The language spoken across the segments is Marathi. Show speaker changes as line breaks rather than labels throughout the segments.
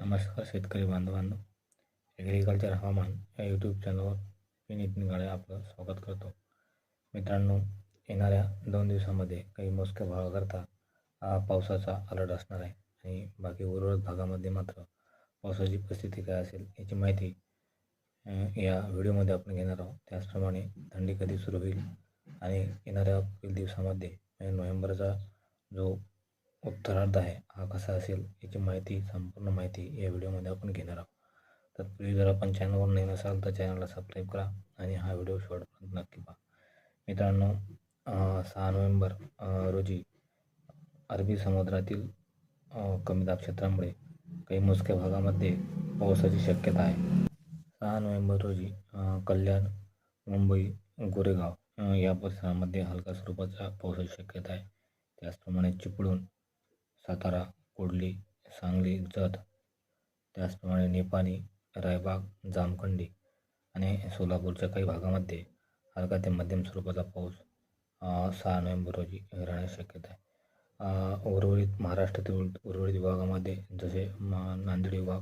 नमस्कार शेतकरी बांधवांनो. ॲग्रिकल्चर हवामान या यूट्यूब चॅनलवर मी नितीन गाळे आपलं स्वागत करतो. मित्रांनो येणाऱ्या दोन दिवसामध्ये काही मोजक्या भागाकरता पावसाचा अलर्ट असणार आहे. आणि बाकी उर्वरित भागामध्ये मात्र पावसाची परिस्थिती काय असेल याची माहिती या व्हिडिओमध्ये आपण घेणार आहोत. त्याचप्रमाणे थंडी कधी सुरू होईल आणि येणाऱ्या पुढील दिवसामध्ये नोव्हेंबरचा जो उत्तरार्ध आहे. हा कसा असेल याची माहिती संपूर्ण माहिती या व्हिडिओमध्ये आपण घेणार आहोत. तत्पूर्वी जर आपण चॅनलवर नाही नसाल तर चॅनलला सबस्क्राईब करा आणि हा व्हिडिओ शेवटपर्यंत नक्की पहा. मित्रांनो सहा नोव्हेंबर रोजी अरबी समुद्रातील कमी दाब क्षेत्रामुळे काही मोजक्या भागामध्ये पावसाची शक्यता आहे. सहा नोव्हेंबर रोजी कल्याण मुंबई गोरेगाव या परिसरामध्ये हलका स्वरूपाचा पावसाची शक्यता आहे. त्याचप्रमाणे चिपळूण सातारा कोडली सांगली जत. त्याचप्रमाणे निपाणी रायबाग जामखंडी आणि सोलापूरच्या काही भागामध्ये हलका ते मध्यम स्वरूपाचा पाऊस सहा नोव्हेंबर रोजी राहण्याची शक्यता आहे. उर्वरित महाराष्ट्रातील उर्वरित विभागामध्ये जसे नांदेड विभाग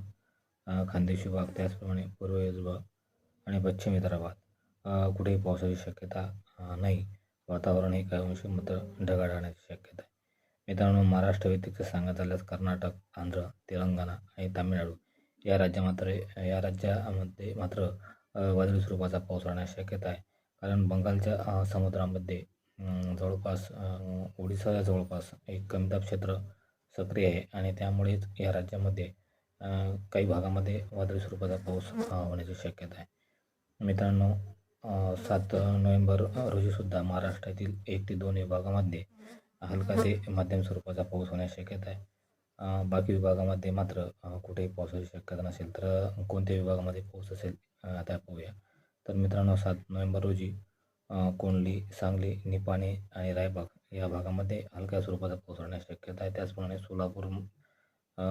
खानदेशी खानदेश विभाग त्याचप्रमाणे पूर्व विभाग आणि पश्चिम विदर्भात कुठेही पावसाची शक्यता नाही. वातावरण हे काही अंशी मात्र ढगाळ राहण्याची शक्यता आहे. मित्रांनो महाराष्ट्र व्यतिरिक्त सांगत झाल्यास कर्नाटक आंध्र तेलंगणा आणि तामिळनाडू या राज्या मात्र या राज्यामध्ये मात्र वादळी स्वरूपाचा पाऊस राहण्याची शक्यता आहे. कारण बंगालच्या समुद्रामध्ये जवळपास ओडिसाच्या जवळपास एक कमीदाब क्षेत्र सक्रिय आहे आणि त्यामुळेच या राज्यामध्ये काही भागामध्ये वादळी स्वरूपाचा पाऊस होण्याची शक्यता आहे. मित्रांनो सात नोव्हेंबर रोजीसुद्धा महाराष्ट्रातील एक ते दोन विभागामध्ये हलका ते मध्यम स्वरूपाचा पाऊस होण्याची शक्यता आहे. बाकी विभागामध्ये मात्र कुठेही पावसाची शक्यता नसेल तर कोणत्या विभागामध्ये पाऊस असेल आता पाहूया. तर मित्रांनो सात नोव्हेंबर रोजी कोंडली सांगली निपाणी आणि रायबाग या भागामध्ये हलक्या स्वरूपाचा पाऊस होण्याची शक्यता आहे. त्याचप्रमाणे सोलापूर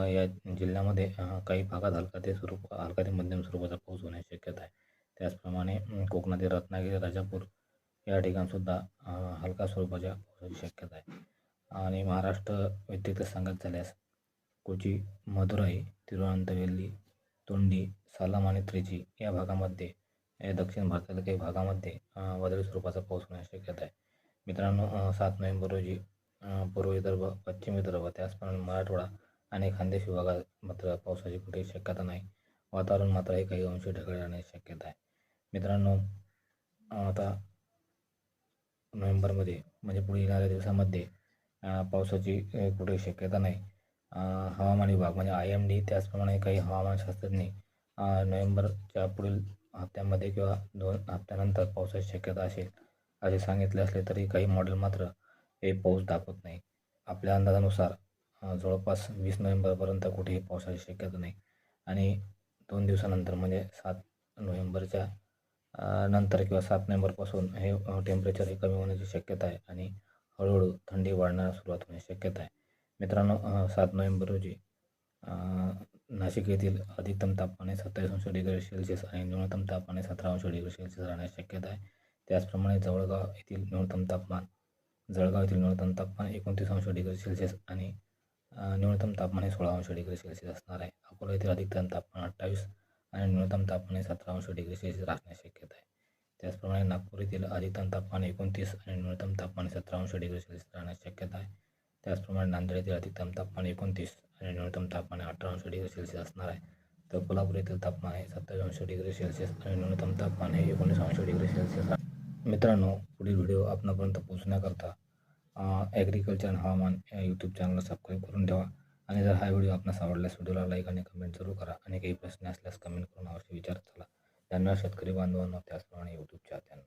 या जिल्ह्यामध्ये काही भागात हलका ते स्वरूप हलका ते मध्यम स्वरूपाचा पाऊस होण्याची शक्यता आहे. त्याचप्रमाणे कोकणातील रत्नागिरी राजापूर या ठिकाणसुद्धा हलका स्वरूपाच्या म्हणजे पावसाची शक्यता आहे. आणि महाराष्ट्र व्यतिरिक्त सांगत झाल्यास कोची मदुराई तिरुवनंतवेल्ली तोंडी सालम आणि त्रिची या भागामध्ये या दक्षिण भारतातील काही भागामध्ये वादळी स्वरूपाचा पाऊस होण्याची शक्यता आहे. मित्रांनो सात नोव्हेंबर रोजी पूर्व विदर्भ पश्चिम विदर्भ त्याचप्रमाणे मराठवाडा आणि खानदेश विभागात मात्र पावसाची कुठेही शक्यता नाही. वातावरण मात्र हे काही अंशी ढगाळ राहण्याची शक्यता आहे. मित्रांनो आता नोव्हेंबरमध्ये म्हणजे पुढे येणाऱ्या दिवसामध्ये पावसाची कुठे कुठेही शक्यता नाही. हवामान विभाग म्हणजे आय एम डी त्याचप्रमाणे काही हवामानशास्त्रज्ञ नोव्हेंबरच्या पुढील हप्त्यामध्ये किंवा दोन हप्त्यानंतर पावसाची शक्यता असेल असे सांगितले असले तरी काही मॉडेल मात्र हे पाऊस दाखवत नाही. आपल्या अंदाजानुसार जवळपास वीस नोव्हेंबरपर्यंत कुठेही पावसाची शक्यता नाही. आणि दोन दिवसानंतर म्हणजे सात नोव्हेंबरच्या नंतर किंवा सात नोव्हेंबरपासून हे टेम्परेचर हे कमी होण्याची शक्यता आहे आणि हळूहळू थंडी वाढण्यास सुरुवात होण्याची शक्यता आहे. मित्रांनो सात नोव्हेंबर रोजी नाशिक येथील अधिकतम तापमान हे सत्तावीस अंश डिग्री सेल्सिअस आणि न्यूनतम तापमान हे सतरा अंश डिग्री सेल्सिअस राहण्याची शक्यता आहे. त्याचप्रमाणे जवळगाव येथील न्यूनतम तापमान जळगाव येथील न्यूनतम तापमान एकोणतीस अंश डिग्री सेल्सिअस आणि न्यूनतम तापमान हे सोळा अंश डिग्री सेल्सिअस असणार आहे. अकोला येथील अधिकतम तापमान अठ्ठावीस आणि न्यूनतम तापमान हे सतरा अंश डिग्री सेल्सिअस राखणे शक्यता आहे. त्याचप्रमाणे नागपूर येथील अधिकतम तापमान एकोणतीस आणि न्यूनतम तापमान सतरा अंश डिग्री सेल्सिअस राहण्याची शक्यता आहे. त्याचप्रमाणे नांदेड येथील अधिकतम तापमान एकोणतीस आणि न्यूनतम तापमान अठरा अंश डिग्री सेल्सिअस असणार आहे. तर कोल्हापूर येथील तापमान हे सत्तावीस अंश डिग्री सेल्सिअस आणि न्यूनतम तापमान हे एकोणीस अंश डिग्री सेल्सिअस मित्रांनो पुढील व्हिडिओ आपणापर्यंत पोहोचण्याकरता ॲग्रिकल्चर हवामान या यूट्यूब चॅनलला सबस्क्राईब करून ठेवा. आणि जर हा व्हिडिओ आपणास आवडल्यास व्हिडिओला लाईक आणि कमेंट जरूर करा. आणि काही प्रश्न असल्यास कमेंट करून अवश्य विचारत चला. धन्यवाद शेतकरी बांधवांना त्याचप्रमाणे यूट्यूब चाहत्यांनो